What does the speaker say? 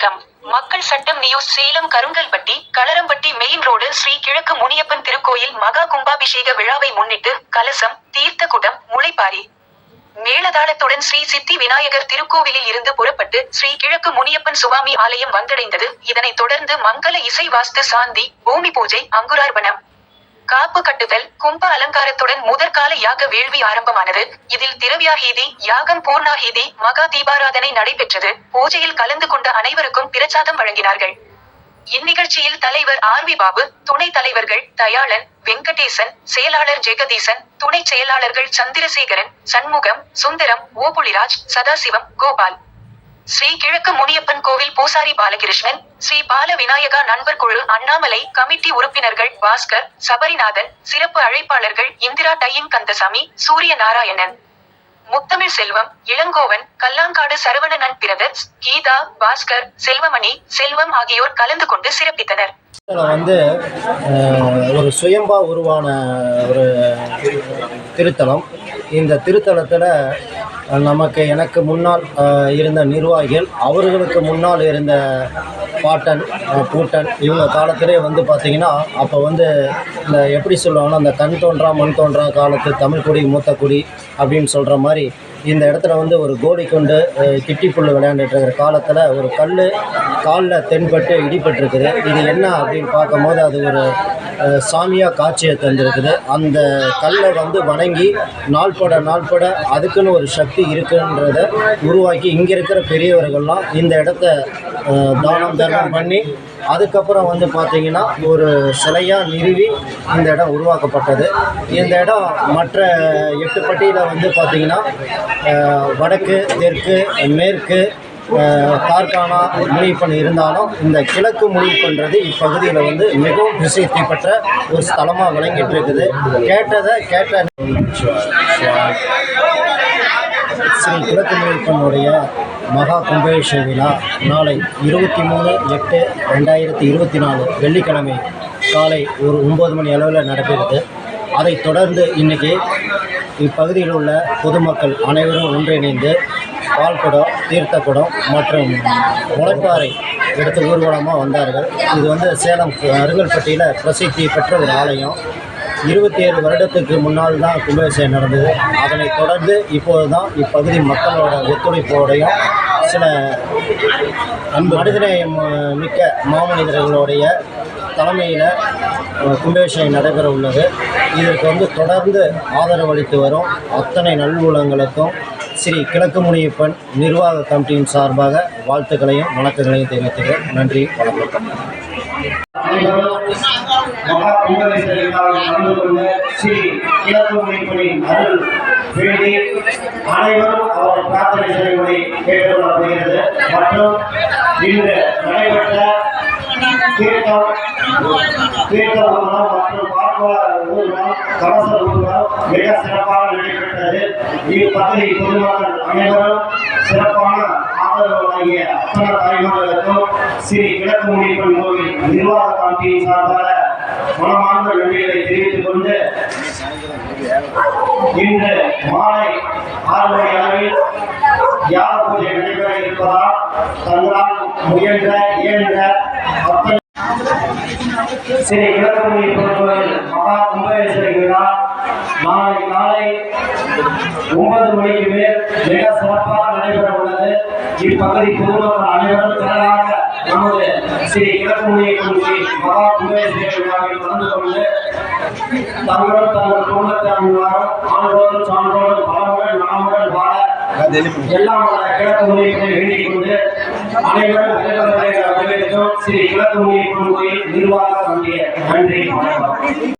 வணக்கம் Makkal Sattam news Salem Karungalpatti Kalarampatti main road Sri கிழக்கு முனியப்பன் திருக்கோயில் மகா கும்பாபிஷேக விழாவை முன்னிட்டு கலசம் தீர்த்த குடம் முளைப்பாரி. மேலதாளத்துடன் ஸ்ரீ சித்தி விநாயகர் திருக்கோவிலில் இருந்து புறப்பட்டு ஸ்ரீ கிழக்கு முனியப்பன் சுவாமி ஆலயம் வந்தடைந்தது. இதனைத் தொடர்ந்து மங்கள இசை வாஸ்து சாந்தி பூமி பூஜை அங்குரார்பணம் காப்பு கட்டுதல் கும்ப அலங்காரத்துடன் முதற்கால யாக வேள்வி ஆரம்பமானது. இதில் திரவியாஹீதி யாகம் பூர்ணாஹீதி மகா தீபாராதனை நடைபெற்றது. பூஜையில் கலந்து கொண்ட அனைவருக்கும் பிரச்சாதம் வழங்கினார்கள். இந்நிகழ்ச்சியில் தலைவர் ஆர் வி பாபு துணைத் தலைவர்கள் தயாளன் வெங்கடேசன் செயலாளர் ஜெகதீசன் துணை செயலாளர்கள் சந்திரசேகரன் சண்முகம் சுந்தரம் ஓபுளிராஜ் சதாசிவம் கோபால். ஸ்ரீ கிழக்கு முனியப்பன் கோவில் பூசாரி பாலகிருஷ்ணன் ஸ்ரீ பால விநாயகா நண்பர் குழு அண்ணாமலை கமிட்டி உறுப்பினர்கள் பாஸ்கர் சபரிநாதன் சிறப்பு அழைப்பாளர்கள் இந்திரா டையின் கந்தசாமி சூரிய நாராயணன். முத்தமிழ் செல்வம் இளங்கோவன் கல்லாங்காடு சரவணன் பிரதர்ஸ் கீதா பாஸ்கர் செல்வமணி செல்வம் ஆகியோர் கலந்து கொண்டு சிறப்பித்தனர். வந்து ஒரு சுயம்பா உருவான ஒரு திருத்தலம். இந்த திருத்தலத்தில் நமக்கு எனக்கு முன்னால் இருந்த நிர்வாகிகள் அவர்களுக்கு முன்னால் இருந்த பாட்டன் பூட்டன் இவங்க காலத்திலே வந்து பார்த்திங்கன்னா அப்போ வந்து இந்த எப்படி சொல்லுவாங்கன்னா அந்த கண் தோன்றா மண் தோன்றா காலத்து தமிழ் குடி மூத்த குடி அப்படின்னு சொல்கிற மாதிரி இந்த இடத்துல வந்து ஒரு கோடி கொண்டு கிட்டி கிட்டிப்புல் விளையாண்டுட்டு இருக்கிற காலத்தில் ஒரு கல் காலில் தென்பட்டு இடிபட்டிருக்குது. இது என்ன அப்படின்னு பார்க்கும்போது அது ஒரு சாமியாக காட்சியை தந்திருக்குது. அந்த கல்லை வந்து வணங்கி நாள்பட நாள்பட அதுக்குன்னு ஒரு சக்தி இருக்குன்றத உருவாக்கி இங்கே இருக்கிற பெரியவர்கள்லாம் இந்த இடத்த தானம் தர்மம் பண்ணி அதுக்கப்புறம் வந்து பார்த்தீங்கன்னா ஒரு சிலையாக நிறுவி இந்த இடம் உருவாக்கப்பட்டது. இந்த இடம் மற்ற எட்டு பட்டியில் வந்து பார்த்தீங்கன்னா வடக்கு தெற்கு மேற்கு கார்கானா முனிப்பன் இருந்தாலும் இந்த கிழக்கு முனிப்பன்றது இப்பகுதியில் வந்து மிகவும் பிரசித்தி பெற்ற ஒரு ஸ்தலமாக விளங்கிட்டு இருக்குது. கேட்டதை கேட்ட ஸ்ரீ கிழக்கு முனிப்பனுடைய மகா கும்பேஷ விழா நாளை இருபத்தி மூணு எட்டு ரெண்டாயிரத்தி இருபத்தி நாலு வெள்ளிக்கிழமை காலை ஒரு ஒம்பது மணி அளவில் நடக்கிறது அதைத் தொடர்ந்து இன்றைக்கி இப்பகுதியில் உள்ள பொதுமக்கள் அனைவரும் ஒன்றிணைந்து பால் குடம் தீர்த்த குடம் மற்றும் முளைப்பாறை எடுத்து ஊர்வலமாக வந்தார்கள். இது வந்து சேலம் அருங்கல்பட்டியில் பிரசித்தி பெற்ற ஒரு ஆலயம். இருபத்தி ஏழு வருடத்துக்கு முன்னால் தான் கும்பாபிஷேகம் நடந்தது. அதனைத் தொடர்ந்து இப்போது தான் இப்பகுதி மக்களோட ஒத்துழைப்போடையும் சில மனிதநேயம் மிக்க மாமனிதர்களுடைய தலைமையில் கும்பாபிஷேகம் நடைபெற உள்ளது இதற்கு வந்து தொடர்ந்து ஆதரவு அளித்து வரும் அத்தனை நல்வூலங்களுக்கும் ஸ்ரீ கிழக்கு முனியப்பன் நிர்வாக கமிட்டியின் சார்பாக வாழ்த்துக்களையும் வணக்கங்களையும் தெரிவித்துக்கிறேன். நன்றி வணக்கம். மகா கும்பகேச கலந்து கொண்ட ஸ்ரீ கிழக்கு அருள் வேண்டி அனைவரும் அவர் பிரார்த்தனை செய்வதை கேட்டுக்கொள்ளப்படுகிறது மற்றும் இன்று நடைபெற்ற தீர்த்தம் தீர்த்த ஊர்வலம் மற்றும் பால்குட ஊர்வலம் கவச ஊர்வலம் மிக சிறப்பாக நடைபெற்றது இப்பகுதி பொதுமக்கள் அனைவரும் சிறப்பான ஆதரவு வழங்கிய அத்தனை தாய்மார்களுக்கும் ஸ்ரீ கிழக்கு முனிப்பன் கோவில் நிர்வாக கமிட்டியின் சார்பாக மனமார்ந்த நன்றிகளை தெரிவித்துக் கொண்டு இன்று மாலை ஆறு மணி அளவில் யாக பூஜை நடைபெற இருப்பதால் தங்களால் முயன்ற இயன்ற அத்தனை ஸ்ரீ கிழக்கு கோவில் மகா கும்பகேஸ்வரி விழா நாளை ஒன்பது மணிக்கு மேல் மிக சிறப்பாக நடைபெற உள்ளது இப்பகுதி பொதுமக்கள் அனைவரும் திரளாக நமது ஸ்ரீ கிழக்கு குழுவி மகா கும்பகேஸ்வரி விழாவில் கலந்து கொண்டு தங்களும் தங்கள் குடும்பத்தை குடும்பத்தினரும் ஆண்டோடும் சான்றோடும் பலமுடன் நலமுடன் வாழ எல்லாம் கிழக்கு முனியப்பனை வேண்டிக் கொண்டு அனைவரும் வரவேற்கும் ஸ்ரீ கிழக்கு முனியப்பன் கோயில் நிர்வாக கமிட்டியை நன்றி வணக்கம்.